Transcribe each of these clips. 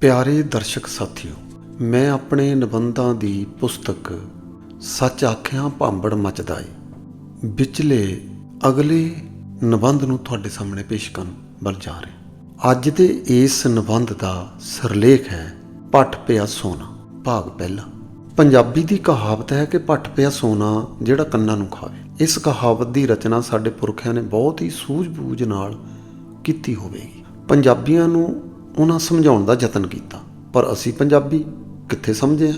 ਪਿਆਰੇ ਦਰਸ਼ਕ ਸਾਥੀਓ, ਮੈਂ ਆਪਣੇ ਨਿਬੰਧਾਂ ਦੀ ਪੁਸਤਕ ਸੱਚ ਆਖਿਆਂ ਭਾਂਬੜ ਮਚਦਾ ਏ। ਵਿਚਲੇ ਅਗਲੇ ਨਿਬੰਧ ਨੂੰ ਤੁਹਾਡੇ ਸਾਹਮਣੇ ਪੇਸ਼ ਕਰਨ ਵੱਲ ਜਾ ਰਿਹਾ। ਅੱਜ ਦੇ ਇਸ ਨਿਬੰਧ ਦਾ ਸਿਰਲੇਖ ਹੈ ਪੱਟ ਪਿਆ ਸੋਨਾ, ਭਾਗ ਪਹਿਲਾ। ਪੰਜਾਬੀ ਦੀ ਕਹਾਵਤ ਹੈ ਕਿ ਪੱਟ ਪਿਆ ਸੋਨਾ ਜਿਹੜਾ ਕੰਨਾਂ ਨੂੰ ਖਾਵੇ। ਇਸ ਕਹਾਵਤ ਦੀ ਰਚਨਾ ਸਾਡੇ ਪੁਰਖਿਆਂ ਨੇ ਬਹੁਤ ਹੀ ਸੂਝ-ਬੂਝ ਨਾਲ ਕੀਤੀ ਹੋਵੇਗੀ। ਪੰਜਾਬੀਆਂ ਨੂੰ ਉਹਨਾਂ ਸਮਝਾਉਣ ਦਾ ਯਤਨ ਕੀਤਾ। ਪਰ ਅਸੀਂ ਪੰਜਾਬੀ ਕਿੱਥੇ ਸਮਝੇ ਆ?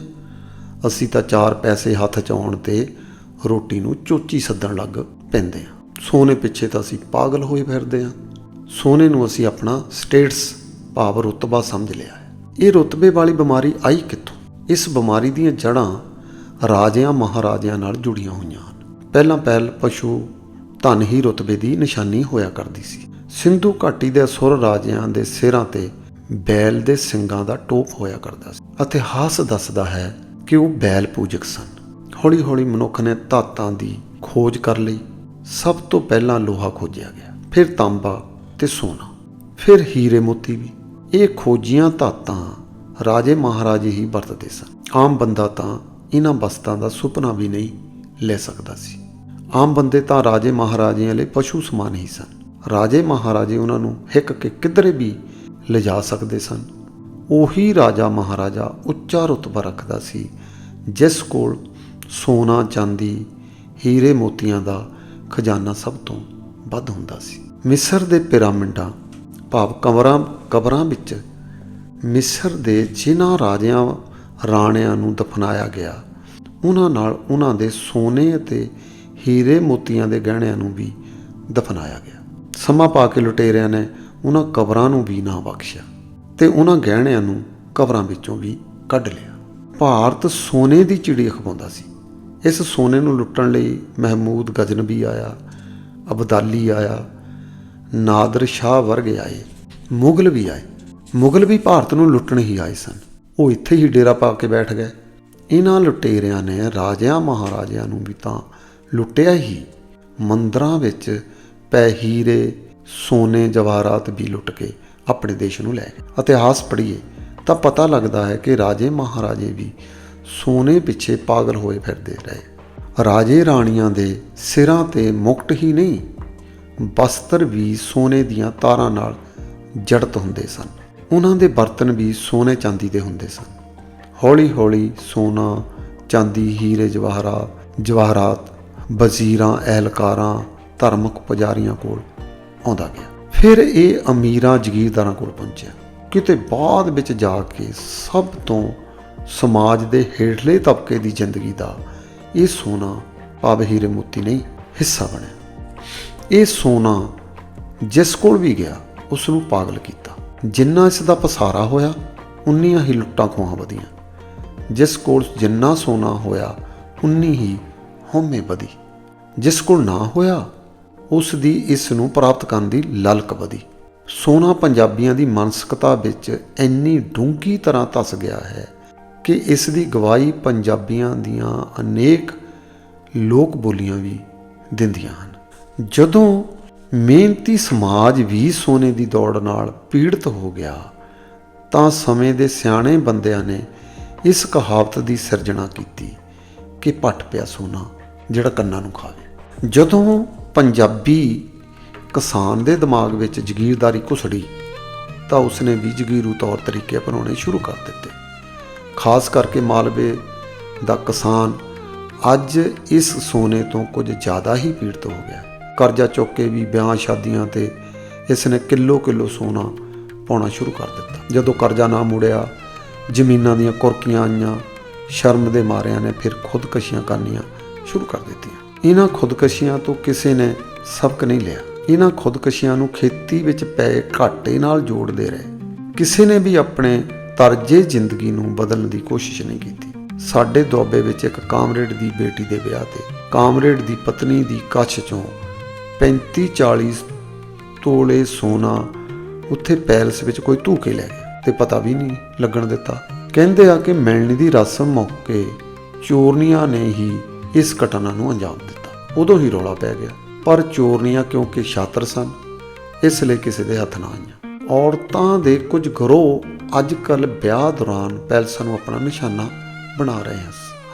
ਅਸੀਂ ਤਾਂ ਚਾਰ ਪੈਸੇ ਹੱਥ 'ਚ ਆਉਣ ਤੇ ਰੋਟੀ ਨੂੰ ਚੋਚੀ ਸੱਦਣ ਲੱਗ ਪੈਂਦੇ ਆ। ਸੋਨੇ ਪਿੱਛੇ ਤਾਂ ਅਸੀਂ ਪਾਗਲ ਹੋਏ ਫਿਰਦੇ ਆ। ਸੋਨੇ ਨੂੰ ਅਸੀਂ ਆਪਣਾ ਸਟੇਟਸ ਭਾਵ ਰੁਤਬਾ ਸਮਝ ਲਿਆ ਹੈ। ਇਹ ਰੁਤਬੇ ਵਾਲੀ ਬਿਮਾਰੀ ਆਈ ਕਿੱਥੋਂ? ਇਸ ਬਿਮਾਰੀ ਦੀਆਂ ਜੜ੍ਹਾਂ ਰਾਜਿਆਂ ਮਹਾਰਾਜਿਆਂ ਨਾਲ ਜੁੜੀਆਂ ਹੋਈਆਂ ਹਨ। ਪਹਿਲਾਂ ਪਹਿਲ ਪਸ਼ੂ ਧਨ ਹੀ ਰੁਤਬੇ ਦੀ ਨਿਸ਼ਾਨੀ ਹੋਇਆ ਕਰਦੀ ਸੀ। ਸਿੰਧੂ ਘਾਟੀ ਦੇ ਅਸੁਰ ਰਾਜਿਆਂ ਦੇ ਸਿਰਾਂ ਤੇ ਬੈਲ ਦੇ ਸਿੰਗਾਂ ਦਾ ਟੋਪ ਹੋਇਆ ਕਰਦਾ ਸੀ ਇਤਿਹਾਸ ਦੱਸਦਾ ਹੈ ਕਿ ਉਹ ਬੈਲ ਪੂਜਕ ਸਨ। ਹੌਲੀ ਹੌਲੀ ਮਨੁੱਖ ਨੇ ਧਾਤਾਂ ਦੀ ਖੋਜ ਕਰ ਲਈ। ਸਭ ਤੋਂ ਪਹਿਲਾਂ ਲੋਹਾ ਖੋਜਿਆ ਗਿਆ, ਫਿਰ ਤਾਂਬਾ ਤੇ ਸੋਨਾ, ਫਿਰ ਹੀਰੇ ਮੋਤੀ ਵੀ। ਇਹ ਖੋਜੀਆਂ ਧਾਤਾਂ ਰਾਜੇ ਮਹਾਰਾਜੇ ਹੀ ਵਰਤਦੇ ਸਨ। ਆਮ ਬੰਦਾ ਤਾਂ ਇਹਨਾਂ ਵਸਤਾਂ ਦਾ ਸੁਪਨਾ ਵੀ ਨਹੀਂ ਲੈ ਸਕਦਾ ਸੀ। ਆਮ ਬੰਦੇ ਤਾਂ ਰਾਜੇ ਮਹਾਰਾਜਿਆਂ ਲਈ ਪਸ਼ੂ ਸਮਾਨ ਹੀ ਸਨ। ਰਾਜੇ ਮਹਾਰਾਜੇ ਉਹਨਾਂ ਨੂੰ ਹਿੱਕ ਕੇ ਕਿਧਰੇ ਵੀ ਲਿਜਾ ਸਕਦੇ ਸਨ। ਉਹੀ ਰਾਜਾ ਮਹਾਰਾਜਾ ਉੱਚਾ ਰੁਤਬਾ ਰੱਖਦਾ ਸੀ, ਜਿਸ ਕੋਲ ਸੋਨਾ, ਚਾਂਦੀ, ਹੀਰੇ ਮੋਤੀਆਂ ਦਾ ਖਜ਼ਾਨਾ ਸਭ ਤੋਂ ਵੱਧ ਹੁੰਦਾ ਸੀ। ਮਿਸਰ ਦੇ ਪਿਰਾਮਿਡਾਂ, ਭਾਵ ਕਬਰਾਂ ਕਬਰਾਂ ਵਿੱਚ ਮਿਸਰ ਦੇ ਜਿਨ੍ਹਾਂ ਰਾਜਿਆਂ, ਰਾਣਿਆਂ ਨੂੰ ਦਫਨਾਇਆ ਗਿਆ, ਉਹਨਾਂ ਨਾਲ ਉਹਨਾਂ ਦੇ ਸੋਨੇ ਅਤੇ ਹੀਰੇ ਮੋਤੀਆਂ ਦੇ ਗਹਿਣਿਆਂ ਨੂੰ ਵੀ ਦਫਨਾਇਆ ਗਿਆ। ਸਮਾਂ ਪਾ ਕੇ ਲੁਟੇਰਿਆਂ ਨੇ ਉਹਨਾਂ ਕਬਰਾਂ ਨੂੰ ਵੀ ਨਾ ਬਖਸ਼ਿਆ ਤੇ ਉਹਨਾਂ ਗਹਿਣਿਆਂ ਨੂੰ ਕਬਰਾਂ ਵਿੱਚੋਂ ਵੀ ਕੱਢ ਲਿਆ। ਭਾਰਤ ਸੋਨੇ ਦੀ ਚਿੜੀ ਖਵਾਉਂਦਾ ਸੀ। ਇਸ ਸੋਨੇ ਨੂੰ ਲੁੱਟਣ ਲਈ ਮਹਿਮੂਦ ਗਜਨਬੀ ਆਇਆ, ਅਬਦਾਲੀ ਆਇਆ, ਨਾਦਰ ਸ਼ਾਹ ਵਰਗੇ ਆਏ, ਮੁਗਲ ਵੀ ਆਏ। ਮੁਗਲ ਵੀ ਭਾਰਤ ਨੂੰ ਲੁੱਟਣ ਹੀ ਆਏ ਸਨ। ਉਹ ਇੱਥੇ ਹੀ ਡੇਰਾ ਪਾ ਕੇ ਬੈਠ ਗਏ। ਇਹਨਾਂ ਲੁਟੇਰਿਆਂ ਨੇ ਰਾਜਿਆਂ ਮਹਾਰਾਜਿਆਂ ਨੂੰ ਵੀ ਤਾਂ ਲੁੱਟਿਆ ਹੀ। ਮੰਦਰਾਂ ਵਿੱਚ ਪੈ ਹੀਰੇ ਸੋਨੇ ਜਵਾਹਰਾਤ ਵੀ ਲੁੱਟ ਕੇ ਆਪਣੇ ਦੇਸ਼ ਨੂੰ ਲੈ ਗਏ। ਇਤਿਹਾਸ ਪੜ੍ਹੀਏ ਤਾਂ ਪਤਾ ਲੱਗਦਾ ਹੈ ਕਿ ਰਾਜੇ ਮਹਾਰਾਜੇ ਵੀ ਸੋਨੇ ਪਿੱਛੇ ਪਾਗਲ ਹੋਏ ਫਿਰਦੇ ਰਹੇ। ਰਾਜੇ ਰਾਣੀਆਂ ਦੇ ਸਿਰਾਂ ਤੇ ਮੁਕਟ ਹੀ ਨਹੀਂ, ਬਸਤਰ ਵੀ ਸੋਨੇ ਦੀਆਂ ਤਾਰਾਂ ਨਾਲ ਜੜਤ ਹੁੰਦੇ ਸਨ। ਉਹਨਾਂ ਦੇ ਬਰਤਨ ਵੀ ਸੋਨੇ ਚਾਂਦੀ ਦੇ ਹੁੰਦੇ ਸਨ। ਹੌਲੀ-ਹੌਲੀ ਸੋਨਾ, ਚਾਂਦੀ, ਹੀਰੇ, ਜਵਾਹਰਾ, ਜਵਾਹਰਾਤ, ਵਜ਼ੀਰਾਂ ਅਹਿਲਕਾਰਾਂ ਧਰਮਕ ਪੁਜਾਰੀਆਂ ਕੋਲ ਆਉਂਦਾ ਗਿਆ। ਫਿਰ ਇਹ ਅਮੀਰਾਂ ਜਗੀਰਦਾਰਾਂ ਕੋਲ ਪਹੁੰਚਿਆ। ਕਿਤੇ ਬਾਅਦ ਵਿੱਚ ਜਾ ਕੇ ਸਭ ਤੋਂ ਸਮਾਜ ਦੇ ਹੇਠਲੇ ਤਬਕੇ ਦੀ ਜ਼ਿੰਦਗੀ ਦਾ ਇਹ ਸੋਨਾ ਭਾਵ ਹੀਰੇ ਮੋਤੀ ਨਹੀਂ, ਹਿੱਸਾ ਬਣਿਆ। ਇਹ ਸੋਨਾ ਜਿਸ ਕੋਲ ਵੀ ਗਿਆ ਉਸ ਨੂੰ ਪਾਗਲ ਕੀਤਾ। ਜਿੰਨਾ ਇਸ ਦਾ ਪਸਾਰਾ ਹੋਇਆ, ਉਨੀਆਂ ਹੀ ਲੁੱਟਾਂ ਖੋਹਾਂ ਵਧੀਆਂ। ਜਿਸ ਕੋਲ ਜਿੰਨਾ ਸੋਨਾ ਹੋਇਆ, ਉਨੀ ਹੀ ਹਉਮੈ ਵਧੀ। ਜਿਸ ਕੋਲ ਨਾ ਹੋਇਆ ਉਸ ਦੀ ਇਸ ਨੂੰ ਪ੍ਰਾਪਤ ਕਰਨ ਦੀ ਲਲਕ ਵਧੀ। ਸੋਨਾ ਪੰਜਾਬੀਆਂ ਦੀ ਮਾਨਸਿਕਤਾ ਵਿੱਚ ਇੰਨੀ ਡੂੰਘੀ ਤਰ੍ਹਾਂ ਧਸ ਗਿਆ ਹੈ ਕਿ ਇਸ ਦੀ ਗਵਾਹੀ ਪੰਜਾਬੀਆਂ ਦੀਆਂ ਅਨੇਕ ਲੋਕ ਬੋਲੀਆਂ ਵੀ ਦਿੰਦੀਆਂ ਹਨ। ਜਦੋਂ ਮਿਹਨਤੀ ਸਮਾਜ ਵੀ ਸੋਨੇ ਦੀ ਦੌੜ ਨਾਲ ਪੀੜਤ ਹੋ ਗਿਆ, ਤਾਂ ਸਮੇਂ ਦੇ ਸਿਆਣੇ ਬੰਦਿਆਂ ਨੇ ਇਸ ਕਹਾਵਤ ਦੀ ਸਿਰਜਣਾ ਕੀਤੀ ਕਿ ਪੱਟ ਪਿਆ ਸੋਨਾ ਜਿਹੜਾ ਕੰਨਾਂ ਨੂੰ ਖਾਵੇ। ਜਦੋਂ ਪੰਜਾਬੀ ਕਿਸਾਨ ਦੇ ਦਿਮਾਗ ਵਿੱਚ ਜ਼ਗੀਰਦਾਰੀ ਘੁਸੜੀ ਤਾਂ ਉਸਨੇ ਵੀ ਜ਼ਗੀਰੂ ਤੌਰ ਤਰੀਕੇ ਅਪਣਾਉਣੇ ਸ਼ੁਰੂ ਕਰ ਦਿੱਤੇ। ਖਾਸ ਕਰਕੇ ਮਾਲਵੇ ਦਾ ਕਿਸਾਨ ਅੱਜ ਇਸ ਸੋਨੇ ਤੋਂ ਕੁਝ ਜ਼ਿਆਦਾ ਹੀ ਪੀੜਤ ਹੋ ਗਿਆ। ਕਰਜ਼ਾ ਚੁੱਕ ਕੇ ਵੀ ਵਿਆਹ ਸ਼ਾਦੀਆਂ ਤੇ ਇਸ ਨੇ ਕਿਲੋ ਕਿਲੋ ਸੋਨਾ ਪਾਉਣਾ ਸ਼ੁਰੂ ਕਰ ਦਿੱਤਾ। ਜਦੋਂ ਕਰਜ਼ਾ ਨਾ ਮੁੜਿਆ, ਜ਼ਮੀਨਾਂ ਦੀਆਂ ਕੁਰਕੀਆਂ ਆਈਆਂ, ਸ਼ਰਮ ਦੇ ਮਾਰਿਆਂ ਨੇ ਫਿਰ ਖੁਦਕਸ਼ੀਆਂ ਕਰਨੀਆਂ ਸ਼ੁਰੂ ਕਰ ਦਿੱਤੀਆਂ। ਇਹਨਾਂ ਖੁਦਕਸ਼ੀਆਂ ਤੋਂ ਕਿਸੇ ਨੇ ਸਬਕ ਨਹੀਂ ਲਿਆ। ਇਹਨਾਂ ਖੁਦਕਸ਼ੀਆਂ ਨੂੰ ਖੇਤੀ ਵਿੱਚ ਪਏ ਘਾਟੇ ਨਾਲ ਜੋੜਦੇ ਰਹੇ। ਕਿਸੇ ਨੇ ਵੀ ਆਪਣੇ ਤਰਜੇ ਜ਼ਿੰਦਗੀ ਨੂੰ ਬਦਲਣ ਦੀ ਕੋਸ਼ਿਸ਼ ਨਹੀਂ ਕੀਤੀ। ਸਾਡੇ ਦੁਆਬੇ ਵਿੱਚ ਇੱਕ ਕਾਮਰੇਡ ਦੀ ਬੇਟੀ ਦੇ ਵਿਆਹ ਤੇ ਕਾਮਰੇਡ ਦੀ ਪਤਨੀ ਦੀ ਕੱਛ ਚੋਂ 35 40 ਤੋਲੇ ਸੋਨਾ ਉੱਥੇ ਪੈਲਸ ਵਿੱਚ ਕੋਈ ਧੂਕੇ ਲੈ ਗਿਆ ਤੇ ਪਤਾ ਵੀ ਨਹੀਂ ਲੱਗਣ ਦਿੱਤਾ। ਕਹਿੰਦੇ ਆ ਕਿ ਮਿਲਣੀ ਦੀ ਰਸਮ ਮੌਕੇ ਚੋਰਨੀਆਂ ਨੇ ਹੀ ਇਸ ਘਟਨਾ ਨੂੰ ਅੰਜਾਮ ਦਿੱਤਾ। ਉਦੋਂ ਹੀ ਰੌਲਾ ਪੈ ਗਿਆ। ਪਰ ਚੋਰਨੀਆਂ ਕਿਉਂਕਿ ਛਾਤਰ ਸਨ, ਇਸ ਲਈ ਕਿਸੇ ਦੇ ਹੱਥ ਨਾ ਆਈਆਂ। ਔਰਤਾਂ ਦੇ ਕੁਝ ਗਰੋਹ ਅੱਜ ਕੱਲ ਵਿਆਹ ਦੌਰਾਨ ਪੈਲਸਾਂ ਨੂੰ ਆਪਣਾ ਨਿਸ਼ਾਨਾ ਬਣਾ ਰਹੇ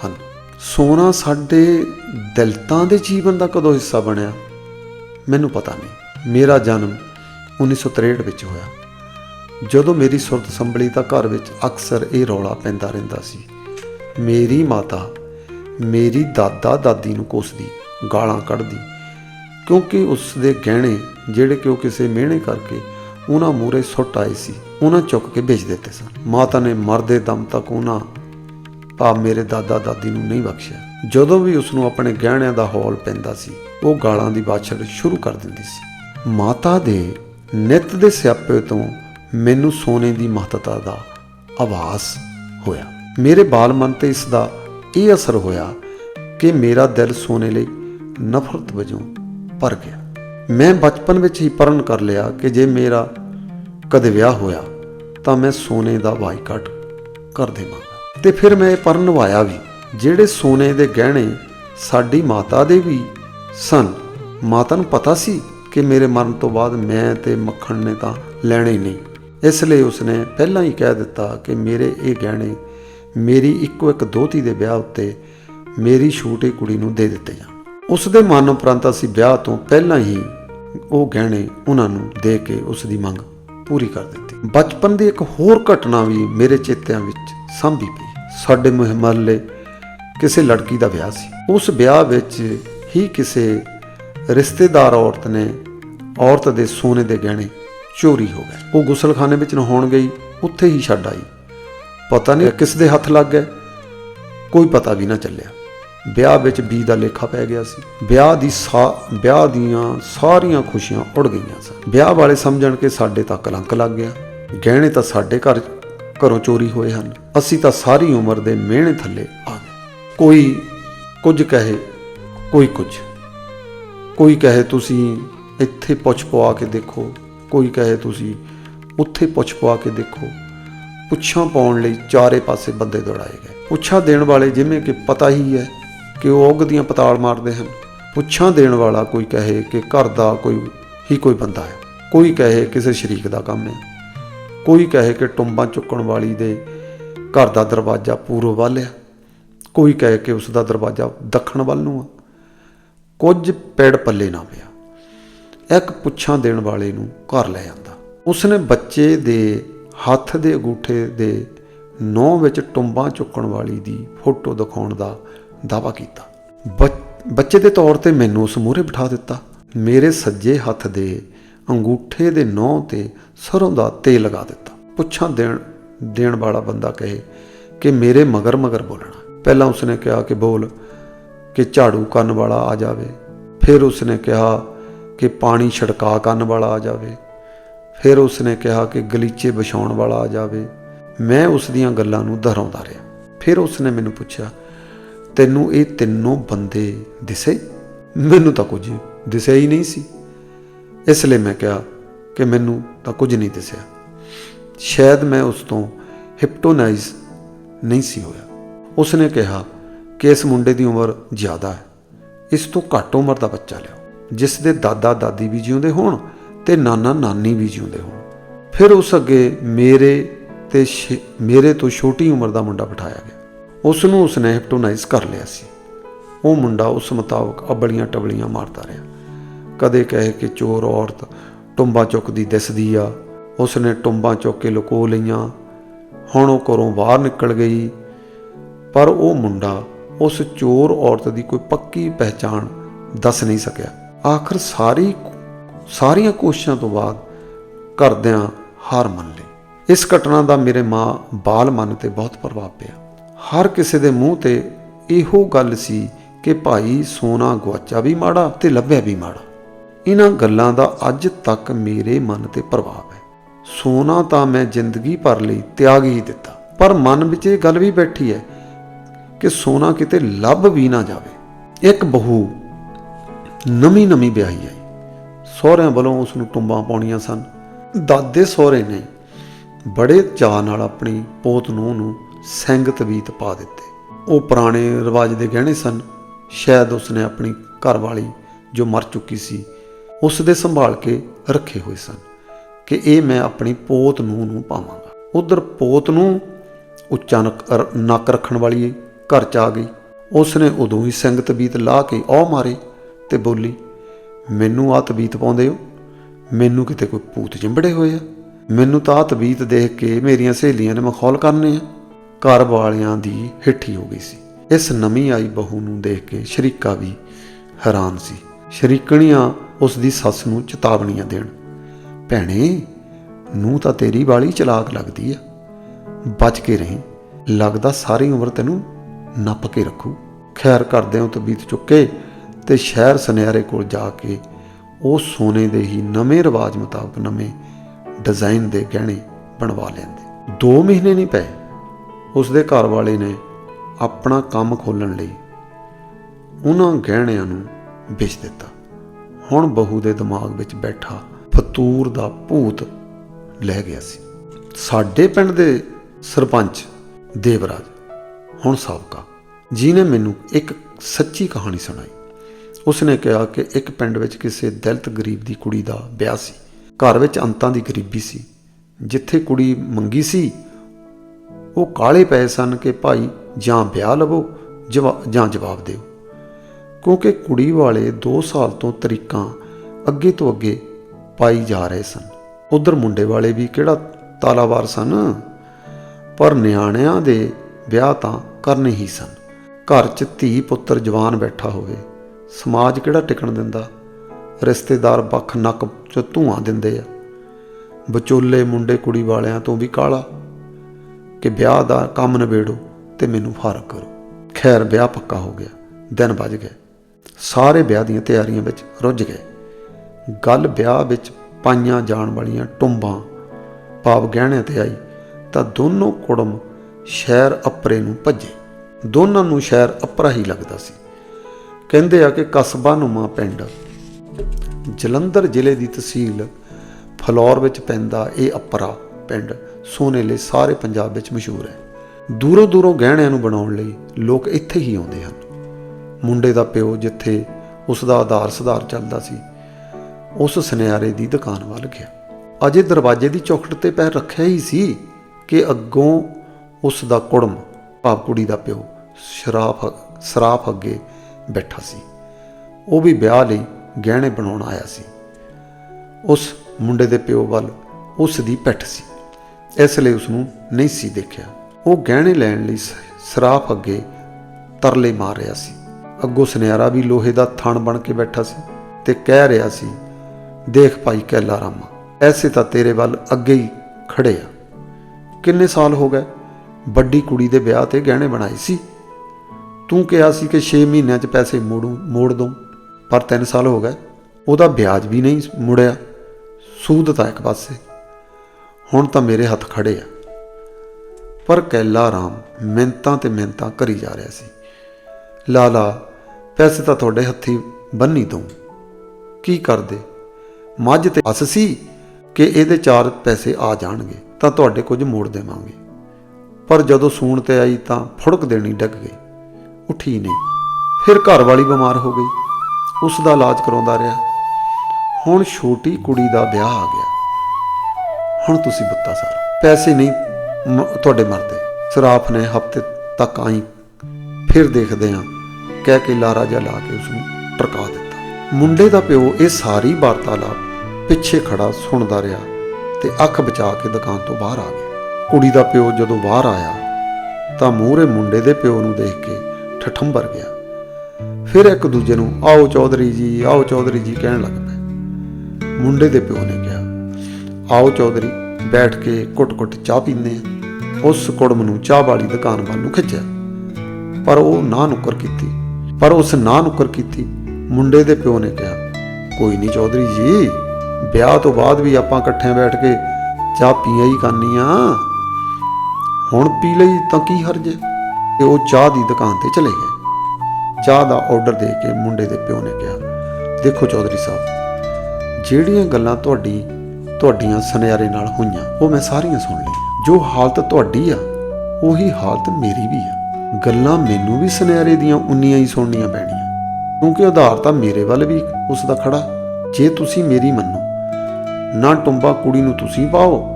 ਹਨ। ਸੋਨਾ ਸਾਡੇ ਦਲਿਤਾਂ ਦੇ ਜੀਵਨ ਦਾ ਕਦੋਂ ਹਿੱਸਾ ਬਣਿਆ? ਮੈਨੂੰ ਪਤਾ ਨਹੀਂ। ਮੇਰਾ ਜਨਮ 1963 ਵਿੱਚ ਹੋਇਆ। ਜਦੋਂ ਮੇਰੀ ਸੁਰਤ ਸੰਭਲੀ ਤਾਂ ਘਰ ਵਿੱਚ ਅਕਸਰ ਇਹ ਰੌਲਾ ਪੈਂਦਾ ਰਹਿੰਦਾ ਸੀ। ਮੇਰੀ ਮਾਤਾ ਮੇਰੀ ਦਾਦਾ ਦਾਦੀ ਨੂੰ ਕੋਸਦੀ, ਗਾਲਾਂ ਕੱਢਦੀ, ਕਿਉਂਕਿ ਉਸ ਦੇ ਗਹਿਣੇ ਜਿਹੜੇ ਕਿ ਉਹ ਕਿਸੇ ਮਿਹਣੇ ਕਰਕੇ ਉਹਨਾਂ ਮੂਰੇ ਸੁੱਟ ਆਏ ਸੀ, ਉਹਨਾਂ ਚੁੱਕ ਕੇ ਵੇਚ ਦਿੱਤੇ ਸਨ। ਮਾਤਾ ਨੇ ਮਰਦੇ ਦਮ ਤੱਕ ਉਹਨਾਂ ਭਾਵ ਮੇਰੇ ਦਾਦਾ ਦਾਦੀ ਨੂੰ ਨਹੀਂ ਬਖਸ਼ਿਆ। ਜਦੋਂ ਵੀ ਉਸ ਨੂੰ ਆਪਣੇ ਗਹਿਣਿਆਂ ਦਾ ਹੌਲ ਪੈਂਦਾ ਸੀ, ਉਹ ਗਾਲਾਂ ਦੀ ਬਾਛੜ ਸ਼ੁਰੂ ਕਰ ਦਿੰਦੀ ਸੀ। ਮਾਤਾ ਦੇ ਨਿੱਤ ਦੇ ਸਿਆਪੇ ਤੋਂ ਮੈਨੂੰ ਸੋਨੇ ਦੀ ਮਹੱਤਤਾ ਦਾ ਆਵਾਜ਼ ਹੋਇਆ। ਮੇਰੇ ਬਾਲ ਮਨ ਤੇ ਇਸ ਦਾ ਇਹ ਅਸਰ ਹੋਇਆ ਕਿ ਮੇਰਾ ਦਿਲ ਸੋਨੇ ਲਈ ਨਫ਼ਰਤ ਵਜੋਂ ਭਰ ਗਿਆ। ਮੈਂ ਬਚਪਨ ਵਿੱਚ ਹੀ ਪਰਨ ਕਰ ਲਿਆ ਕਿ ਜੇ ਮੇਰਾ ਕਦੇ ਵਿਆਹ ਹੋਇਆ ਤਾਂ ਮੈਂ ਸੋਨੇ ਦਾ ਬਾਈਕਾਟ ਕਰ ਦੇਵਾਂਗਾ। ਤੇ ਫਿਰ ਮੈਂ ਇਹ ਪਰਨ ਨਿਭਾਇਆ ਵੀ, ਜਿਹੜੇ ਸੋਨੇ ਦੇ ਗਹਿਣੇ ਸਾਡੀ ਮਾਤਾ ਦੇ ਵੀ ਸਨ, ਮਾਤਾ ਨੂੰ ਪਤਾ ਸੀ ਕਿ ਮੇਰੇ ਮਰਨ ਤੋਂ ਬਾਅਦ ਮੈਂ ਤੇ ਮੱਖਣ ਨੇ ਤਾਂ ਲੈਣੇ ਨਹੀਂ। ਇਸ ਲਈ ਉਸਨੇ ਪਹਿਲਾਂ ਹੀ ਕਹਿ ਦਿੱਤਾ ਕਿ ਮੇਰੇ ਇਹ ਗਹਿਣੇ ਮੇਰੀ ਇੱਕੋ ਇੱਕ ਦੋਤੀ ਦੇ ਵਿਆਹ ਉੱਤੇ ਮੇਰੀ ਛੋਟੀ ਕੁੜੀ ਨੂੰ ਦੇ ਦਿੱਤੇ ਜਾਣ। ਉਸ ਦੇ ਮਨ ਉਪਰੰਤ ਅਸੀਂ ਵਿਆਹ ਤੋਂ ਪਹਿਲਾਂ ਹੀ ਉਹ ਗਹਿਣੇ ਉਹਨਾਂ ਨੂੰ ਦੇ ਕੇ ਉਸ ਦੀ ਮੰਗ ਪੂਰੀ ਕਰ ਦਿੱਤੀ। ਬਚਪਨ ਦੀ ਇੱਕ ਹੋਰ ਘਟਨਾ ਵੀ ਮੇਰੇ ਚੇਤਿਆਂ ਵਿੱਚ ਸਾਂਭੀ ਪਈ। ਸਾਡੇ ਮੁਹੱਲੇ ਕਿਸੇ ਲੜਕੀ ਦਾ ਵਿਆਹ ਸੀ। ਉਸ ਵਿਆਹ ਵਿੱਚ ਹੀ ਕਿਸੇ ਰਿਸ਼ਤੇਦਾਰ ਔਰਤ ਨੇ ਔਰਤ ਦੇ ਸੋਨੇ ਦੇ ਗਹਿਣੇ ਚੋਰੀ ਹੋ ਗਏ। ਉਹ ਗੁਸਲਖਾਨੇ ਵਿੱਚ ਨਹਾਉਣ ਗਈ, ਉੱਥੇ ਹੀ ਛੱਡ ਆਈ। ਪਤਾ ਨਹੀਂ ਕਿਸ ਦੇ ਹੱਥ ਲੱਗ ਗਏ। ਕੋਈ ਪਤਾ ਵੀ ਨਾ ਚੱਲਿਆ। ਵਿਆਹ ਵਿੱਚ ਬੀ ਦਾ ਲੇਖਾ ਪੈ ਗਿਆ ਸੀ। ਵਿਆਹ ਦੀ ਸਾ ਵਿਆਹ ਦੀਆਂ ਸਾਰੀਆਂ ਖੁਸ਼ੀਆਂ ਉੜ ਗਈਆਂ ਸਨ। ਵਿਆਹ ਵਾਲੇ ਸਮਝਣ ਕਿ ਸਾਡੇ ਤਾਂ ਕਲੰਕ ਲੱਗ ਗਿਆ। ਗਹਿਣੇ ਤਾਂ ਸਾਡੇ ਘਰ ਘਰੋਂ ਚੋਰੀ ਹੋਏ ਹਨ। ਅਸੀਂ ਤਾਂ ਸਾਰੀ ਉਮਰ ਦੇ ਮਿਹਣੇ ਥੱਲੇ ਆ ਗਏ। ਕੋਈ ਕੁਝ ਕਹੇ ਕੋਈ ਕੁਝ। ਕੋਈ ਕਹੇ ਤੁਸੀਂ ਇੱਥੇ ਪੁੱਛ ਪਵਾ ਕੇ ਦੇਖੋ। ਕੋਈ ਕਹੇ ਤੁਸੀਂ ਉੱਥੇ ਪੁੱਛ ਪਵਾ ਕੇ ਦੇਖੋ। ਪੁੱਛਾਂ ਪਾਉਣ ਲਈ ਚਾਰੇ ਪਾਸੇ ਬੰਦੇ ਦੌੜਾਏ ਗਏ। ਪੁੱਛਾਂ ਦੇਣ ਵਾਲੇ ਜਿਵੇਂ ਕਿ ਪਤਾ ਹੀ ਹੈ ਕਿ ਉਹ ਉਗ ਦੀਆਂ ਪਤਾਲ ਮਾਰਦੇ ਹਨ। ਪੁੱਛਾਂ ਦੇਣ ਵਾਲਾ ਕੋਈ ਕਹੇ ਕਿ ਘਰ ਦਾ ਕੋਈ, ਹੀ ਕੋਈ ਬੰਦਾ ਹੈ। ਕੋਈ ਕਹੇ ਕਿਸੇ ਸ਼ਰੀਕ ਦਾ ਕੰਮ ਹੈ। ਕੋਈ ਕਹੇ ਕਿ ਟੁੰਬਾਂ ਚੁੱਕਣ ਵਾਲੀ ਦੇ ਘਰ ਦਾ ਦਰਵਾਜ਼ਾ ਪੂਰਬ ਵੱਲ ਹੈ। ਕੋਈ ਕਹੇ ਕਿ ਉਸ ਦਾ ਦਰਵਾਜ਼ਾ ਦੱਖਣ ਵੱਲ ਨੂੰ ਆ ਕੁਝ ਪੈੜ ਪੱਲੇ ਨਾ ਪਿਆ। ਇੱਕ ਪੁੱਛਾਂ ਦੇਣ ਵਾਲੇ ਨੂੰ ਘਰ ਲੈ ਜਾਂਦਾ ਉਸਨੇ ਬੱਚੇ ਦੇ ਹੱਥ ਦੇ ਅੰਗੂਠੇ ਦੇ ਨੌ ਵਿੱਚ ਟੁੰਬਾਂ ਚੁੱਕਣ ਵਾਲੀ ਦੀ ਫੋਟੋ ਦਿਖਾਉਣ ਦਾ ਦਾਵਾ ਕੀਤਾ। ਬੱਚ- ਬੱਚੇ ਦੇ ਤੌਰ ਤੇ ਮੈਨੂੰ ਉਸ ਮੂਹਰੇ ਬਿਠਾ ਦਿੱਤਾ। ਮੇਰੇ ਸੱਜੇ ਹੱਥ ਦੇ ਅੰਗੂਠੇ ਦੇ ਨੌ ਤੇ ਸਰੋਂ ਦਾ ਤੇਲ ਲਗਾ ਦਿੱਤਾ। ਪੁੱਛਾਂ ਦੇਣ ਦੇਣ ਵਾਲਾ ਬੰਦਾ ਕਹੇ ਕਿ ਮੇਰੇ ਮਗਰ ਮਗਰ ਬੋਲਣਾ। ਪਹਿਲਾਂ ਉਸਨੇ ਕਿਹਾ ਕਿ ਬੋਲ, ਕਿ ਝਾੜੂ ਕਰਨ ਵਾਲਾ ਆ ਜਾਵੇ। ਫਿਰ ਉਸਨੇ ਕਿਹਾ ਕਿ ਪਾਣੀ ਛੜਕਾ ਕਰਨ ਵਾਲਾ ਆ ਜਾਵੇ। ਫਿਰ ਉਸਨੇ ਕਿਹਾ ਕਿ ਗਲੀਚੇ ਵਿਛਾਉਣ ਵਾਲਾ ਆ ਜਾਵੇ। ਮੈਂ ਉਸ ਦੀਆਂ ਗੱਲਾਂ ਨੂੰ ਦੁਹਰਾਉਂਦਾ ਰਿਹਾ। ਫਿਰ ਉਸਨੇ ਮੈਨੂੰ ਪੁੱਛਿਆ, ਤੈਨੂੰ ਇਹ ਤਿੰਨੋਂ ਬੰਦੇ ਦਿਸੇ? ਮੈਨੂੰ ਤਾਂ ਕੁਝ ਦਿਸਿਆ ਹੀ ਨਹੀਂ ਸੀ। ਇਸ ਲਈ ਮੈਂ ਕਿਹਾ ਕਿ ਮੈਨੂੰ ਤਾਂ ਕੁਝ ਨਹੀਂ ਦਿਸਿਆ। ਸ਼ਾਇਦ ਮੈਂ ਉਸ ਤੋਂ ਹਿਪਟੋਨਾਈਜ਼ ਨਹੀਂ ਸੀ ਹੋਇਆ। ਉਸਨੇ ਕਿਹਾ ਕਿ ਇਸ ਮੁੰਡੇ ਦੀ ਉਮਰ ਜ਼ਿਆਦਾ ਹੈ। ਇਸ ਤੋਂ ਘੱਟ ਉਮਰ ਦਾ ਬੱਚਾ ਲਿਓ ਜਿਸ ਦੇ ਦਾਦਾ ਦਾਦੀ ਵੀ ਜਿਉਂਦੇ ਹੋਣ ਤੇ ਨਾਨਾ ਨਾਨੀ ਵੀ ਜਿਉਂਦੇ ਹੋਣ। ਫਿਰ ਉਸ ਅੱਗੇ ਮੇਰੇ ਤੇ ਮੇਰੇ ਤੋਂ ਛੋਟੀ ਉਮਰ ਦਾ ਮੁੰਡਾ ਬਿਠਾਇਆ ਗਿਆ। ਉਸ ਨੂੰ ਉਸਨੇ ਹਿਪਟੋਨਾਈਜ਼ ਕਰ ਲਿਆ ਸੀ। ਉਹ ਮੁੰਡਾ ਉਸ ਮੁਤਾਬਕ ਅਬਲੀਆਂ ਟਬਲੀਆਂ ਮਾਰਦਾ ਰਿਹਾ। ਕਦੇ ਕਹੇ ਕਿ ਚੋਰ ਔਰਤ ਟੁੰਬਾਂ ਚੁੱਕਦੀ ਦਿਸਦੀ ਆ, ਉਸਨੇ ਟੁੰਬਾਂ ਚੁੱਕ ਕੇ ਲੁਕੋ ਲਈਆਂ। ਹੁਣ ਉਹ ਘਰੋਂ ਬਾਹਰ ਨਿਕਲ ਗਈ। ਪਰ ਉਹ ਮੁੰਡਾ ਉਸ ਚੋਰ ਔਰਤ ਦੀ ਕੋਈ ਪੱਕੀ ਪਹਿਚਾਣ ਦੱਸ ਨਹੀਂ ਸਕਿਆ। ਆਖਰ ਸਾਰੀ ਸਾਰੀਆਂ ਕੋਸ਼ਿਸ਼ਾਂ ਤੋਂ ਬਾਅਦ ਕਰਦਿਆਂ ਹਾਰ ਮੰਨ ਲਈ ਇਸ ਘਟਨਾ ਦਾ ਮੇਰੇ ਮਾਂ ਬਾਲ ਮਨ ਤੇ ਬਹੁਤ ਪ੍ਰਭਾਵ ਪਿਆ। ਹਰ ਕਿਸੇ ਦੇ ਮੂੰਹ ਤੇ ਇਹੋ ਗੱਲ ਸੀ ਕਿ ਭਾਈ ਸੋਨਾ ਗਵਾਚਾ ਵੀ ਮਾੜਾ ਤੇ ਲੱਭਿਆ ਵੀ ਮਾੜਾ। ਇਹਨਾਂ ਗੱਲਾਂ ਦਾ ਅੱਜ ਤੱਕ ਮੇਰੇ ਮਨ ਤੇ ਪ੍ਰਭਾਵ ਹੈ। ਸੋਨਾ ਤਾਂ ਮੈਂ ਜ਼ਿੰਦਗੀ ਭਰ ਲਈ ਤਿਆਗ ਹੀ ਦਿੱਤਾ। ਪਰ ਮਨ ਵਿੱਚ ਇਹ ਗੱਲ ਵੀ ਬੈਠੀ ਹੈ ਕਿ ਸੋਨਾ ਕਿਤੇ ਲੱਭ ਵੀ ਨਾ ਜਾਵੇ। ਇੱਕ ਬਹੂ ਨਵੀਂ ਨਵੀਂ ਵਿਆਹੀ ਹੈ। ਸਹੁਰਿਆਂ ਵੱਲੋਂ ਉਸ ਨੂੰ ਟੁੰਬਾਂ ਪਾਉਣੀਆਂ ਸਨ। ਦਾਦੇ ਸਹੁਰੇ ਨੇ ਬੜੇ ਚਾਅ ਨਾਲ ਆਪਣੀ ਪੋਤ ਨੂੰ ਨੂੰ ਸਿੰਘ ਤਵੀਤ ਪਾ ਦਿੱਤੇ। ਉਹ ਪੁਰਾਣੇ ਰਿਵਾਜ ਦੇ ਗਹਿਣੇ ਸਨ। ਸ਼ਾਇਦ ਉਸਨੇ ਆਪਣੀ ਘਰਵਾਲੀ ਜੋ ਮਰ ਚੁੱਕੀ ਸੀ ਉਸ ਦੇ ਸੰਭਾਲ ਕੇ ਰੱਖੇ ਹੋਏ ਸਨ ਕਿ ਇਹ ਮੈਂ ਆਪਣੀ ਪੋਤ ਨੂੰ ਨੂੰ ਪਾਵਾਂਗਾ। ਉਧਰ ਪੋਤ ਨੂੰ ਉੱਚਾ ਨੱਕ ਨੱਕ ਰੱਖਣ ਵਾਲੀ ਘਰ ਚ ਆ ਗਈ। ਉਸ ਨੇ ਉਦੋਂ ਹੀ ਸੰਗਤ ਬੀਤ ਲਾ ਕੇ ਔ ਮਾਰੇ ਤੇ ਬੋਲੀ ਮੈਨੂੰ ਆ ਤਬੀਤ ਪਾਉਂਦੇ ਹੋ? ਮੈਨੂੰ ਕਿਤੇ ਕੋਈ ਭੂਤ ਚਿੰਬੜੇ ਹੋਏ ਆ? ਮੈਨੂੰ ਤਾਂ ਆ ਤਬੀਤ ਦੇਖ ਕੇ ਮੇਰੀਆਂ ਸਹੇਲੀਆਂ ਨੇ ਮਖੌਲ ਕਰਨੇ ਆ। ਘਰ ਵਾਲਿਆਂ ਦੀ ਹਿੱਠੀ ਹੋ ਗਈ ਸੀ। ਇਸ ਨਵੀਂ ਆਈ ਬਹੂ ਨੂੰ ਦੇਖ ਕੇ ਸ਼ਰੀਕਾ ਵੀ ਹੈਰਾਨ ਸੀ। ਸ਼ਰੀਕਣੀਆਂ ਉਸ ਦੀ ਸੱਸ ਨੂੰ ਚੇਤਾਵਨੀਆਂ ਦੇਣ, ਭੈਣੇ ਨੂੰ ਤਾਂ ਤੇਰੀ ਵਾਲੀ ਚਲਾਕ ਲੱਗਦੀ ਆ। ਬਚ ਕੇ ਰਹੀ। ਲੱਗਦਾ ਸਾਰੀ ਉਮਰ ਤੈਨੂੰ ਨੱਪ ਕੇ ਰੱਖੂ। ਖੈਰ ਕਰਦੇ ਹੋ ਤਬੀਤ ਚੁੱਕੇ ਤੇ ਸ਼ਹਿਰ ਸੁਨਿਆਰੇ ਕੋਲ ਜਾ ਕੇ ਉਹ ਸੋਨੇ ਦੇ ਹੀ ਨਵੇਂ ਰਿਵਾਜ ਮੁਤਾਬਕ ਨਵੇਂ ਡਿਜ਼ਾਈਨ ਦੇ ਗਹਿਣੇ ਬਣਵਾ ਲੈਂਦੇ। 2 ਮਹੀਨੇ ਨਹੀਂ ਪਏ ਉਸ ਦੇ ਘਰ ਵਾਲੇ ਨੇ ਆਪਣਾ ਕੰਮ ਖੋਲਣ ਲਈ ਉਹਨਾਂ ਗਹਿਣਿਆਂ ਨੂੰ ਵੇਚ ਦਿੱਤਾ। ਹੁਣ ਬਹੂ ਦੇ ਦਿਮਾਗ ਵਿੱਚ ਬੈਠਾ ਫਤੂਰ ਦਾ ਭੂਤ ਲੈ ਗਿਆ ਸੀ। ਸਾਡੇ ਪਿੰਡ ਦੇ ਸਰਪੰਚ ਦੇਵਰਾਜ, ਹੁਣ ਸਾਬਕਾ, ਜੀ ਨੇ ਮੈਨੂੰ ਇੱਕ ਸੱਚੀ ਕਹਾਣੀ ਸੁਣਾਈ। ਉਸਨੇ ਕਿਹਾ ਕਿ ਇੱਕ ਪਿੰਡ ਵਿੱਚ ਕਿਸੇ ਦਲਿਤ ਗਰੀਬ ਦੀ ਕੁੜੀ ਦਾ ਵਿਆਹ ਸੀ। ਘਰ ਵਿੱਚ ਅੰਤਾਂ ਦੀ ਗਰੀਬੀ ਸੀ। ਜਿੱਥੇ ਕੁੜੀ ਮੰਗੀ ਸੀ, ਉਹ ਕਾਲੇ ਪਏ ਸਨ ਕਿ ਭਾਈ ਜਾਂ ਵਿਆਹ ਲਵੋ, ਜਵਾ- ਜਾਂ ਜਵਾਬ ਦਿਓ। ਕਿਉਂਕਿ ਕੁੜੀ ਵਾਲੇ 2 ਸਾਲ ਤੋਂ ਤਰੀਕਾਂ ਅੱਗੇ ਤੋਂ ਅੱਗੇ ਪਾਈ ਜਾ ਰਹੇ ਸਨ। ਉਧਰ ਮੁੰਡੇ ਵਾਲੇ ਵੀ ਕਿਹੜਾ ਤਾਲਾਵਾਰ ਸਨ? ਪਰ ਨਿਆਣਿਆਂ ਦੇ ਵਿਆਹ ਤਾਂ ਕਰਨੇ ਹੀ ਸਨ। ਘਰ 'ਚ ਧੀ ਪੁੱਤਰ ਜਵਾਨ ਬੈਠਾ ਹੋਵੇ ਸਮਾਜ ਕਿਹੜਾ ਟਿਕਣ ਦਿੰਦਾ? ਰਿਸ਼ਤੇਦਾਰ ਬੱਖ ਨੱਕ 'ਚ ਧੂਆਂ ਦਿੰਦੇ ਆ। ਵਿਚੋਲੇ ਮੁੰਡੇ ਕੁੜੀ ਵਾਲਿਆਂ ਤੋਂ ਵੀ ਕਾਲਾ। ਕਿ ਵਿਆਹ ਦਾ ਕੰਮ ਨਿਬੇੜੋ ਤੇ ਮੈਨੂੰ ਫਾਰਗ ਕਰੋ। ਖੈਰ, ਵਿਆਹ ਪੱਕਾ ਹੋ ਗਿਆ। ਦਿਨ ਵੱਜ ਗਏ। ਸਾਰੇ ਵਿਆਹ ਦੀਆਂ ਤਿਆਰੀਆਂ ਵਿੱਚ ਰੁੱਝ ਗਏ। ਗੱਲ ਵਿਆਹ ਵਿੱਚ ਪਾਈਆਂ ਜਾਣ ਵਾਲੀਆਂ ਟੁੰਬਾਂ ਪਾਪ ਗਹਿਣਿਆਂ ਤੇ ਆਈ ਤਾਂ ਦੋਨੋਂ ਕੁੜਮ ਸ਼ਹਿਰ ਅਪਰੇ ਨੂੰ ਭੱਜੇ। ਦੋਨਾਂ ਨੂੰ ਸ਼ਹਿਰ ਅਪਰਾ ਹੀ ਲੱਗਦਾ ਸੀ। ਕਹਿੰਦੇ ਆ ਕਿ ਕਸਬਾ ਨੁਮਾ ਪਿੰਡ। ਜਲੰਧਰ ਜ਼ਿਲ੍ਹੇ ਦੀ ਤਹਿਸੀਲ ਫਲੌਰ ਵਿੱਚ ਪੈਂਦਾ ਇਹ ਅਪਰਾ ਪਿੰਡ, ਸੋਨੇ ਲਈ ਸਾਰੇ ਪੰਜਾਬ ਵਿੱਚ ਮਸ਼ਹੂਰ ਹੈ। ਦੂਰੋਂ ਦੂਰੋਂ ਗਹਿਣਿਆਂ ਨੂੰ ਬਣਾਉਣ ਲਈ ਲੋਕ ਇੱਥੇ ਹੀ ਆਉਂਦੇ ਹਨ। ਮੁੰਡੇ ਦਾ ਪਿਓ ਜਿੱਥੇ ਉਸ ਦਾ ਆਧਾਰ ਸੁਧਾਰ ਚੱਲਦਾ ਸੀ, ਉਸ ਸੁਨਿਆਰੇ ਦੀ ਦੁਕਾਨ ਵੱਲ ਗਿਆ। ਅਜੇ ਦਰਵਾਜ਼ੇ ਦੀ ਚੌਖਟ ਤੇ ਪੈਰ ਰੱਖਿਆ ਹੀ ਸੀ ਕਿ ਅੱਗੋਂ ਉਸ ਦਾ ਕੁੜਮ, ਭਾਵ ਕੁੜੀ ਦਾ ਪਿਓ, ਸ਼ਰਾਫ, ਸਰਾਫ ਅੱਗੇ ਬੈਠਾ ਸੀ। ਉਹ ਵੀ ਵਿਆਹ ਲਈ ਗਹਿਣੇ ਬਣਾਉਣ ਆਇਆ ਸੀ। ਉਸ ਮੁੰਡੇ ਦੇ ਪਿਓ ਵੱਲ ਉਸ ਦੀ ਪਿੱਠ ਸੀ। ਇਸ ਲਈ ਉਸ ਨੂੰ ਨਹੀਂ ਸੀ ਦੇਖਿਆ। ਉਹ ਗਹਿਣੇ ਲੈਣ ਲਈ ਸ- ਸਰਾਫ ਅੱਗੇ ਤਰਲੇ ਮਾਰ ਰਿਹਾ ਸੀ। ਅੱਗੋਂ ਸੁਨਿਆਰਾ ਵੀ ਲੋਹੇ ਦਾ ਥਣ ਬਣ ਕੇ ਬੈਠਾ ਸੀ ਤੇ ਕਹਿ ਰਿਹਾ ਸੀ, ਦੇਖ ਭਾਈ ਕੈਲਾ ਰਾਮਾ, ਐਸੇ ਤਾਂ ਤੇਰੇ ਵੱਲ ਅੱਗੇ ਹੀ ਖੜੇ ਆ। ਕਿੰਨੇ ਸਾਲ ਹੋ ਗਏ? ਵੱਡੀ ਕੁੜੀ ਦੇ ਵਿਆਹ ਤੇ ਗਹਿਣੇ ਬਣਾਏ ਸੀ? ਤੂੰ ਕਿਹਾ ਸੀ ਕਿ 6 ਮਹੀਨਿਆਂ 'ਚ ਪੈਸੇ ਮੋੜੂ, ਮੋੜ ਦੂੰ ਪਰ 3 ਸਾਲ ਹੋ ਗਏ। ਉਹਦਾ ਵਿਆਜ ਵੀ ਨਹੀਂ ਮੁੜਿਆ। ਸੂਦ ਤਾਂ ਇੱਕ ਪਾਸੇ। ਹੁਣ ਤਾਂ ਮੇਰੇ ਹੱਥ ਖੜੇ ਆ। ਪਰ ਕੈਲਾ ਰਾਮ ਮਿੰਤਾਂ ਤੇ ਮਿੰਤਾਂ ਕਰੀ ਜਾ ਰਿਹਾ ਸੀ। ਲਾਲਾ, ਪੈਸੇ ਤਾਂ ਤੁਹਾਡੇ ਹੱਥੀ ਬੰਨੀ ਦੂੰ ਕੀ ਕਰਦੇ? ਮੱਝ ਤੇ ਅਸ ਸੀ ਕਿ ਇਹਦੇ ਚਾਰ ਪੈਸੇ ਆ ਜਾਣਗੇ, ਤਾਂ ਤੁਹਾਡੇ ਕੁਝ ਮੋੜ ਦੇਵਾਂਗੇ। ਪਰ ਜਦੋਂ ਸੂਣ ਤੇ ਆਈ ਤਾਂ ਫੁੜਕ ਦੇਣੀ ਡੱਗ ਗਈ। ਉੱਠੀ ਨਹੀਂ ਫਿਰ ਘਰ ਵਾਲੀ ਬਿਮਾਰ ਹੋ ਗਈ। ਉਸ ਦਾ ਇਲਾਜ ਕਰਾਉਂਦਾ ਰਿਹਾ। ਹੁਣ ਛੋਟੀ ਕੁੜੀ ਦਾ ਵਿਆਹ ਆ ਗਿਆ। ਹੁਣ ਤੁਸੀਂ ਬੁੱਤਾ ਸਰ। ਪੈਸੇ ਨਹੀਂ ਤੁਹਾਡੇ ਮਰਦੇ। ਸਰਾਫ ਨੇ ਹਫ਼ਤੇ ਤੱਕ ਆਈ। ਫਿਰ ਦੇਖਦੇ ਹਾਂ। ਕਹਿ ਕੇ ਲਾਰਾ ਜਾ ਲਾ ਕੇ ਉਸ ਨੂੰ ਟਰਕਾ ਦਿੱਤਾ। ਮੁੰਡੇ ਦਾ ਪਿਓ ਇਹ ਸਾਰੀ ਵਾਰਤਾਲਾਪ ਪਿੱਛੇ ਖੜਾ ਸੁਣਦਾ ਰਿਹਾ ਤੇ ਅੱਖ ਬਚਾ ਕੇ ਦੁਕਾਨ ਤੋਂ ਬਾਹਰ ਆ ਗਿਆ। ਕੁੜੀ ਦਾ ਪਿਓ ਜਦੋਂ ਬਾਹਰ ਆਇਆ ਤਾਂ ਮੂਹਰੇ ਮੁੰਡੇ ਦੇ ਪਿਓ ਨੂੰ ਦੇਖ ਕੇ ਠਠੰਬਰ ਗਿਆ। ਫਿਰ ਇੱਕ ਦੂਜੇ ਨੂੰ, ਆਓ ਚੌਧਰੀ ਜੀ, ਆਓ ਚੌਧਰੀ ਜੀ, ਕਹਿਣ ਲੱਗ ਪਏ। ਮੁੰਡੇ ਦੇ ਪਿਓ ਨੇ ਕਿਹਾ, ਆਓ ਚੌਧਰੀ, ਬੈਠ ਕੇ ਕੁੱਟ-ਕੁੱਟ ਚਾਹ ਪੀਂਦੇ ਆ। ਉਸ ਕੁੜਮ ਨੂੰ ਚਾਹ ਵਾਲੀ ਦੁਕਾਨ ਵੱਲ ਨੂੰ ਖਿੱਚਿਆ। ਪਰ ਉਹ ਨਾ ਨੁੱਕਰ ਕੀਤੀ। ਪਰ ਉਸ ਨਾ ਨੁੱਕਰ ਕੀਤੀ, ਮੁੰਡੇ ਦੇ ਪਿਓ ਨੇ ਕਿਹਾ, ਕੋਈ ਨਹੀਂ ਚੌਧਰੀ ਜੀ, ਵਿਆਹ ਤੋਂ ਬਾਅਦ ਵੀ ਆਪਾਂ ਇਕੱਠਿਆਂ ਬੈਠ ਕੇ ਚਾਹ ਪੀਆਂ ਹੀ ਕਰਨੀ ਆ। ਹੁਣ ਪੀ ਲਈ ਤਾਂ ਕੀ ਹਰਜ ਹੈ? ਤੇ ਉਹ ਚਾਹ ਦੀ ਦੁਕਾਨ ਤੇ ਚਲੇ ਗਏ। ਚਾਹ ਦਾ ਆਰਡਰ ਦੇ ਕੇ ਮੁੰਡੇ ਦੇ ਪਿਓ ਨੇ ਕਿਹਾ, ਦੇਖੋ ਚੌਧਰੀ ਸਾਹਿਬ, ਜਿਹੜੀਆਂ ਗੱਲਾਂ ਤੁਹਾਡੀ, ਤੁਹਾਡੀਆਂ ਸੁਨਿਆਰੇ ਨਾਲ ਹੋਈਆਂ, ਉਹ ਮੈਂ ਸਾਰੀਆਂ ਸੁਣ ਲਈਆਂ। ਜੋ ਹਾਲਤ ਤੁਹਾਡੀ ਆ, ਉਹੀ ਹਾਲਤ ਮੇਰੀ ਵੀ ਆ। ਗੱਲਾਂ ਮੈਨੂੰ ਵੀ ਸੁਨਿਆਰੇ ਦੀਆਂ ਉਨੀਆਂ ਹੀ ਸੁਣਨੀਆਂ ਪੈਣੀਆਂ। ਕਿਉਂਕਿ ਆਧਾਰ ਤਾਂ ਮੇਰੇ ਵੱਲ ਵੀ ਉਸ ਦਾ ਖੜਾ। ਜੇ ਤੁਸੀਂ ਮੇਰੀ ਮੰਨੋ, ਨਾ ਟੁੰਬਾ ਕੁੜੀ ਨੂੰ ਤੁਸੀਂ ਪਾਓ,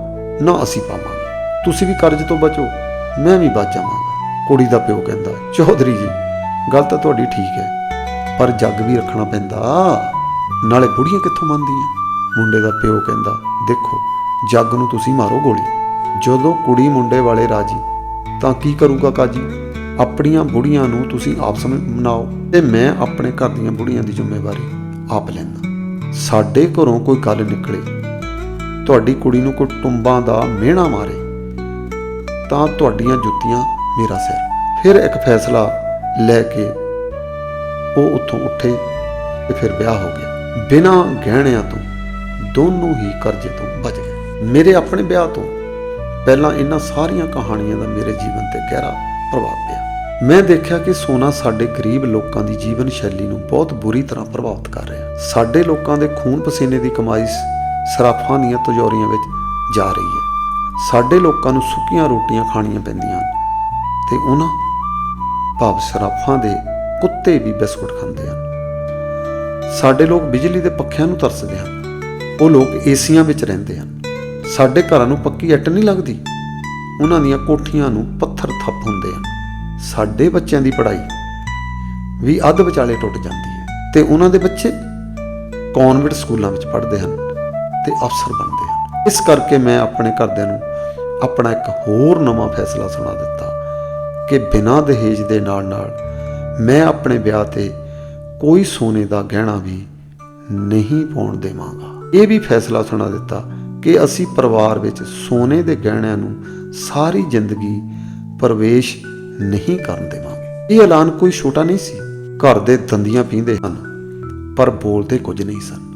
ਨਾ ਅਸੀਂ ਪਾਵਾਂਗੇ। ਤੁਸੀਂ ਵੀ ਕਰਜ਼ ਤੋਂ ਬਚੋ, ਮੈਂ ਵੀ ਬਚ ਜਾਵਾਂਗਾ। ਕੁੜੀ ਦਾ ਪਿਓ ਕਹਿੰਦਾ, ਚੌਧਰੀ ਜੀ, ਗੱਲ ਤਾਂ ਤੁਹਾਡੀ ਠੀਕ ਹੈ, ਪਰ ਜੱਗ ਵੀ ਰੱਖਣਾ ਪੈਂਦਾ। ਨਾਲੇ ਬੁੜੀਆਂ ਕਿੱਥੋਂ ਮੰਨਦੀਆਂ? ਮੁੰਡੇ ਦਾ ਪਿਓ ਕਹਿੰਦਾ, ਦੇਖੋ, ਜੱਗ ਨੂੰ ਤੁਸੀਂ ਮਾਰੋ ਗੋਲੀ। ਜਦੋਂ ਕੁੜੀ ਮੁੰਡੇ ਵਾਲੇ ਰਾਜੀ, ਤਾਂ ਕੀ ਕਰੂਗਾ ਕਾਜੀ? ਆਪਣੀਆਂ ਬੁੜੀਆਂ ਨੂੰ ਤੁਸੀਂ ਆਪ ਸਮਝ ਮਨਾਓ ਤੇ ਮੈਂ ਆਪਣੇ ਘਰ ਦੀਆਂ ਬੁੜੀਆਂ ਦੀ ਜ਼ਿੰਮੇਵਾਰੀ ਆਪ ਲੈਂਦਾ। ਸਾਡੇ ਘਰੋਂ ਕੋਈ ਗੱਲ ਨਿਕਲੇ। ਤੁਹਾਡੀ ਕੁੜੀ ਨੂੰ ਕੋਈ ਟੁੰਬਾਂ ਦਾ ਮਿਹਣਾ ਮਾਰੇ, ਤਾਂ ਤੁਹਾਡੀਆਂ ਜੁੱਤੀਆਂ ਮੇਰਾ ਸਿਰ। ਫਿਰ ਇੱਕ ਫੈਸਲਾ ਲੈ ਕੇ ਉਹ ਉੱਥੋਂ ਉੱਠੇ ਤੇ ਫਿਰ ਵਿਆਹ ਹੋ ਗਿਆ। ਬਿਨਾਂ ਗਹਿਣਿਆਂ ਤੋਂ ਦੋਨੋਂ ਹੀ ਕਰਜ਼ੇ ਤੋਂ ਬਚ ਗਏ। ਮੇਰੇ ਆਪਣੇ ਵਿਆਹ ਤੋਂ ਪਹਿਲਾਂ ਇਹਨਾਂ ਸਾਰੀਆਂ ਕਹਾਣੀਆਂ ਦਾ ਮੇਰੇ ਜੀਵਨ ਤੇ ਗਹਿਰਾ ਪ੍ਰਭਾਵ ਪਿਆ। ਮੈਂ ਦੇਖਿਆ ਕਿ ਸੋਨਾ ਸਾਡੇ ਗਰੀਬ ਲੋਕਾਂ ਦੀ ਜੀਵਨ ਸ਼ੈਲੀ ਨੂੰ ਬਹੁਤ ਬੁਰੀ ਤਰ੍ਹਾਂ ਪ੍ਰਭਾਵਿਤ ਕਰ ਰਿਹਾ ਸਾਡੇ ਲੋਕਾਂ ਦੇ ਖੂਨ ਪਸੀਨੇ ਦੀ ਕਮਾਈ ਸਰਾਫਾਂ ਦੀਆਂ ਤਜੋਰੀਆਂ ਵਿੱਚ ਜਾ ਰਹੀ ਹੈ। ਸਾਡੇ ਲੋਕਾਂ ਨੂੰ ਸੁੱਕੀਆਂ ਰੋਟੀਆਂ ਖਾਣੀਆਂ ਪੈਂਦੀਆਂ ਹਨ। ਤੇ ਉਹਨਾਂ ਭਾਵ ਸਰਾਫਾਂ ਦੇ ਕੁੱਤੇ ਵੀ ਬਿਸਕੁਟ ਖਾਂਦੇ ਹਨ। ਸਾਡੇ ਲੋਕ ਬਿਜਲੀ ਦੇ ਪੱਖਿਆਂ ਨੂੰ ਤਰਸਦੇ ਹਨ। ਉਹ ਲੋਕ ਏਸੀਆਂ ਵਿੱਚ ਰਹਿੰਦੇ ਹਨ। ਸਾਡੇ ਘਰਾਂ ਨੂੰ ਪੱਕੀ ਇੱਟ ਨਹੀਂ ਲੱਗਦੀ। ਉਹਨਾਂ ਦੀਆਂ ਕੋਠੀਆਂ ਨੂੰ ਪੱਥਰ ਥੱਪ ਹੁੰਦੇ ਹਨ। ਸਾਡੇ ਬੱਚਿਆਂ ਦੀ ਪੜ੍ਹਾਈ ਵੀ ਅੱਧ ਵਿਚਾਲੇ ਟੁੱਟ ਜਾਂਦੀ ਹੈ। ਤੇ ਉਹਨਾਂ ਦੇ ਬੱਚੇ ਕਨਵੈਂਟ ਸਕੂਲਾਂ ਵਿੱਚ ਪੜ੍ਹਦੇ ਹਨ ਤੇ ਅਫਸਰ ਬਣਦੇ ਹਨ। ਇਸ ਕਰਕੇ ਮੈਂ ਆਪਣੇ ਘਰਦਿਆਂ ਨੂੰ ਆਪਣਾ ਇੱਕ ਹੋਰ ਨਵਾਂ ਫੈਸਲਾ ਸੁਣਾ ਦਿੱਤਾ। ਕਿ ਬਿਨਾਂ ਦਹੇਜ ਦੇ ਨਾਲ ਨਾਲ ਮੈਂ ਆਪਣੇ ਵਿਆਹ ਤੇ ਕੋਈ ਸੋਨੇ ਦਾ ਗਹਿਣਾ ਵੀ ਨਹੀਂ ਪਾਉਣ ਦੇਵਾਂਗਾ। ਇਹ ਵੀ ਫੈਸਲਾ ਸੁਣਾ ਦਿੱਤਾ ਕਿ ਅਸੀਂ ਪਰਿਵਾਰ ਵਿੱਚ ਸੋਨੇ ਦੇ ਗਹਿਣਿਆਂ ਨੂੰ ਸਾਰੀ ਜ਼ਿੰਦਗੀ ਪ੍ਰਵੇਸ਼ ਨਹੀਂ ਕਰਨ ਦੇਵਾਂਗੇ। ਇਹ ਐਲਾਨ ਕੋਈ ਛੋਟਾ ਨਹੀਂ ਸੀ। ਘਰ ਦੇ ਦੰਦੀਆਂ ਪੀਂਦੇ ਹਨ, ਪਰ ਬੋਲਦੇ ਕੁਝ ਨਹੀਂ ਸਨ।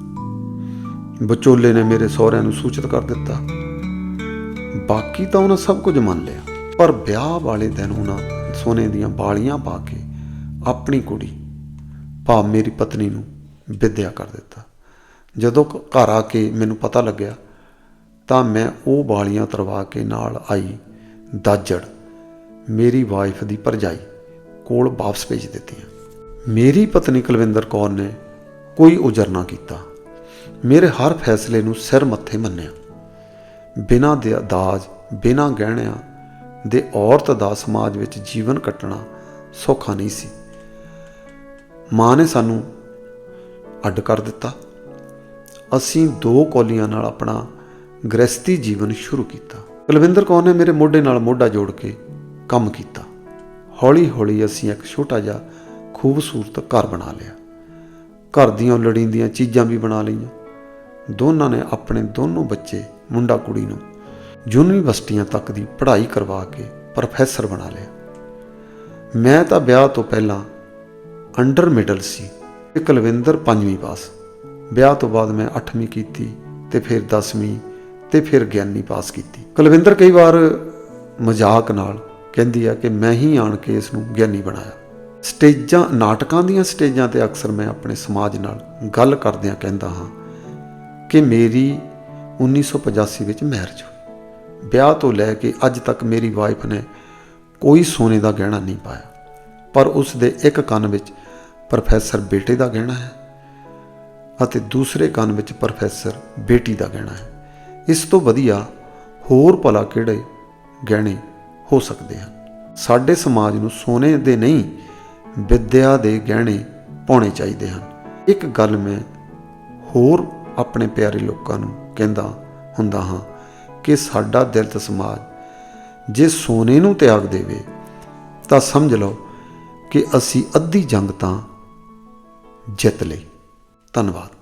ਵਿਚੋਲੇ ਨੇ ਮੇਰੇ ਸਹੁਰਿਆਂ ਨੂੰ ਸੂਚਿਤ ਕਰ ਦਿੱਤਾ। ਬਾਕੀ ਤਾਂ ਉਹਨਾਂ ਸਭ ਕੁਝ ਮੰਨ ਲਿਆ। ਪਰ ਵਿਆਹ ਵਾਲੇ ਦਿਨ ਉਹਨਾਂ ਸੋਨੇ ਦੀਆਂ ਬਾਲੀਆਂ ਪਾ ਕੇ ਆਪਣੀ ਕੁੜੀ, ਭਾਵ ਮੇਰੀ ਪਤਨੀ ਨੂੰ ਵਿਦਿਆ ਕਰ ਦਿੱਤਾ। ਜਦੋਂ ਘਰ ਆ ਕੇ ਮੈਨੂੰ ਪਤਾ ਲੱਗਿਆ, ਤਾਂ ਮੈਂ ਉਹ ਬਾਲੀਆਂ ਤਰਵਾ ਕੇ ਨਾਲ ਆਈ ਦਾਜੜ। ਮੇਰੀ ਵਾਈਫ ਦੀ ਭਰਜਾਈ ਕੋਲ ਵਾਪਸ ਭੇਜ ਦਿੱਤੀਆਂ। ਮੇਰੀ ਪਤਨੀ ਕੁਲਵਿੰਦਰ ਕੌਰ ਨੇ ਕੋਈ ਉਜਰ ਨਾ ਕੀਤਾ। ਮੇਰੇ ਹਰ ਫੈਸਲੇ ਨੂੰ ਸਿਰ ਮੱਥੇ ਮੰਨਿਆ। ਬਿਨਾਂ ਦੇ, ਦਾਜ, ਬਿਨਾਂ ਗਹਿਣਿਆਂ ਦੇ ਔਰਤ ਦਾ ਸਮਾਜ ਵਿੱਚ ਜੀਵਨ ਕੱਟਣਾ ਸੌਖਾ ਨਹੀਂ ਸੀ। ਮਾਂ ਨੇ ਸਾਨੂੰ ਅੱਡ ਕਰ ਦਿੱਤਾ। ਅਸੀਂ ਦੋ ਕੌਲੀਆਂ ਨਾਲ ਆਪਣਾ ਗ੍ਰਸਤੀ ਜੀਵਨ ਸ਼ੁਰੂ ਕੀਤਾ। ਕੁਲਵਿੰਦਰ ਕੌਰ ਨੇ ਮੇਰੇ ਮੋਢੇ ਨਾਲ ਮੋਢਾ ਜੋੜ ਕੇ ਕੰਮ ਕੀਤਾ। ਹੌਲੀ ਹੌਲੀ ਅਸੀਂ ਇੱਕ ਛੋਟਾ ਜਿਹਾ ਖੂਬਸੂਰਤ ਘਰ ਬਣਾ ਲਿਆ। ਘਰ ਦੀਆਂ ਲੜੀਂਦੀਆਂ ਚੀਜ਼ਾਂ ਵੀ ਬਣਾ ਲਈਆਂ। ਦੋਨਾਂ ਨੇ ਆਪਣੇ ਦੋਨੋਂ ਬੱਚੇ ਮੁੰਡਾ ਕੁੜੀ ਨੂੰ ਯੂਨੀਵਰਸਿਟੀਆਂ ਤੱਕ ਦੀ ਪੜ੍ਹਾਈ ਕਰਵਾ ਕੇ ਪ੍ਰੋਫੈਸਰ ਬਣਾ ਲਿਆ। ਮੈਂ ਤਾਂ ਵਿਆਹ ਤੋਂ ਪਹਿਲਾਂ ਅੰਡਰ ਮਿਡਲ ਸੀ ਤੇ ਕੁਲਵਿੰਦਰ ਪੰਜਵੀਂ ਪਾਸ। ਵਿਆਹ ਤੋਂ ਬਾਅਦ ਮੈਂ 8ਵੀਂ ਕੀਤੀ ਤੇ ਫਿਰ 10ਵੀਂ ਤੇ ਫਿਰ ਗਿਆਨੀ ਪਾਸ ਕੀਤੀ। ਕੁਲਵਿੰਦਰ ਕਈ ਵਾਰ ਮਜ਼ਾਕ ਨਾਲ ਕਹਿੰਦੀ ਆ ਕਿ ਮੈਂ ਹੀ ਆਣ ਕੇ ਇਸ ਨੂੰ ਗਿਆਨੀ ਬਣਾਇਆ। ਸਟੇਜਾਂ, ਨਾਟਕਾਂ ਦੀਆਂ ਸਟੇਜਾਂ ਤੇ ਅਕਸਰ ਮੈਂ ਆਪਣੇ ਸਮਾਜ ਨਾਲ ਗੱਲ ਕਰਦਿਆਂ ਕਹਿੰਦਾ ਹਾਂ ਕਿ ਮੇਰੀ 1985 ਵਿੱਚ ਮੈਰਿਜ ਹੋਈ। ਵਿਆਹ ਤੋਂ ਲੈ ਕੇ ਅੱਜ ਤੱਕ ਮੇਰੀ ਵਾਈਫ ਨੇ ਕੋਈ ਸੋਨੇ ਦਾ ਗਹਿਣਾ ਨਹੀਂ ਪਾਇਆ। ਪਰ ਉਸ ਦੇ ਇੱਕ ਕੰਨ ਵਿੱਚ ਪ੍ਰੋਫੈਸਰ ਬੇਟੇ ਦਾ ਗਹਿਣਾ ਹੈ ਅਤੇ ਦੂਸਰੇ ਕੰਨ ਵਿੱਚ ਪ੍ਰੋਫੈਸਰ ਬੇਟੀ ਦਾ ਗਹਿਣਾ ਹੈ। ਇਸ ਤੋਂ ਵਧੀਆ ਹੋਰ ਭਲਾ ਕਿਹੜੇ ਗਹਿਣੇ ਹੋ ਸਕਦੇ ਹਨ? ਸਾਡੇ ਸਮਾਜ ਨੂੰ ਸੋਨੇ ਦੇ ਨਹੀਂ, ਵਿੱਦਿਆ ਦੇ ਗਹਿਣੇ ਪਾਉਣੇ ਚਾਹੀਦੇ ਹਨ। ਇੱਕ ਗੱਲ ਮੈਂ ਹੋਰ ਆਪਣੇ ਪਿਆਰੇ ਲੋਕਾਂ ਨੂੰ ਕਹਿੰਦਾ ਹੁੰਦਾ ਹਾਂ ਕਿ ਸਾਡਾ ਦਿਲ ਦਲਿਤ ਸਮਾਜ ਜੇ ਸੋਨੇ ਨੂੰ ਤਿਆਗ ਦੇਵੇ, ਤਾਂ ਸਮਝ ਲਓ ਕਿ ਅਸੀਂ ਅੱਧੀ ਜੰਗ ਤਾਂ ਜਿੱਤ ਲਈ। ਧੰਨਵਾਦ।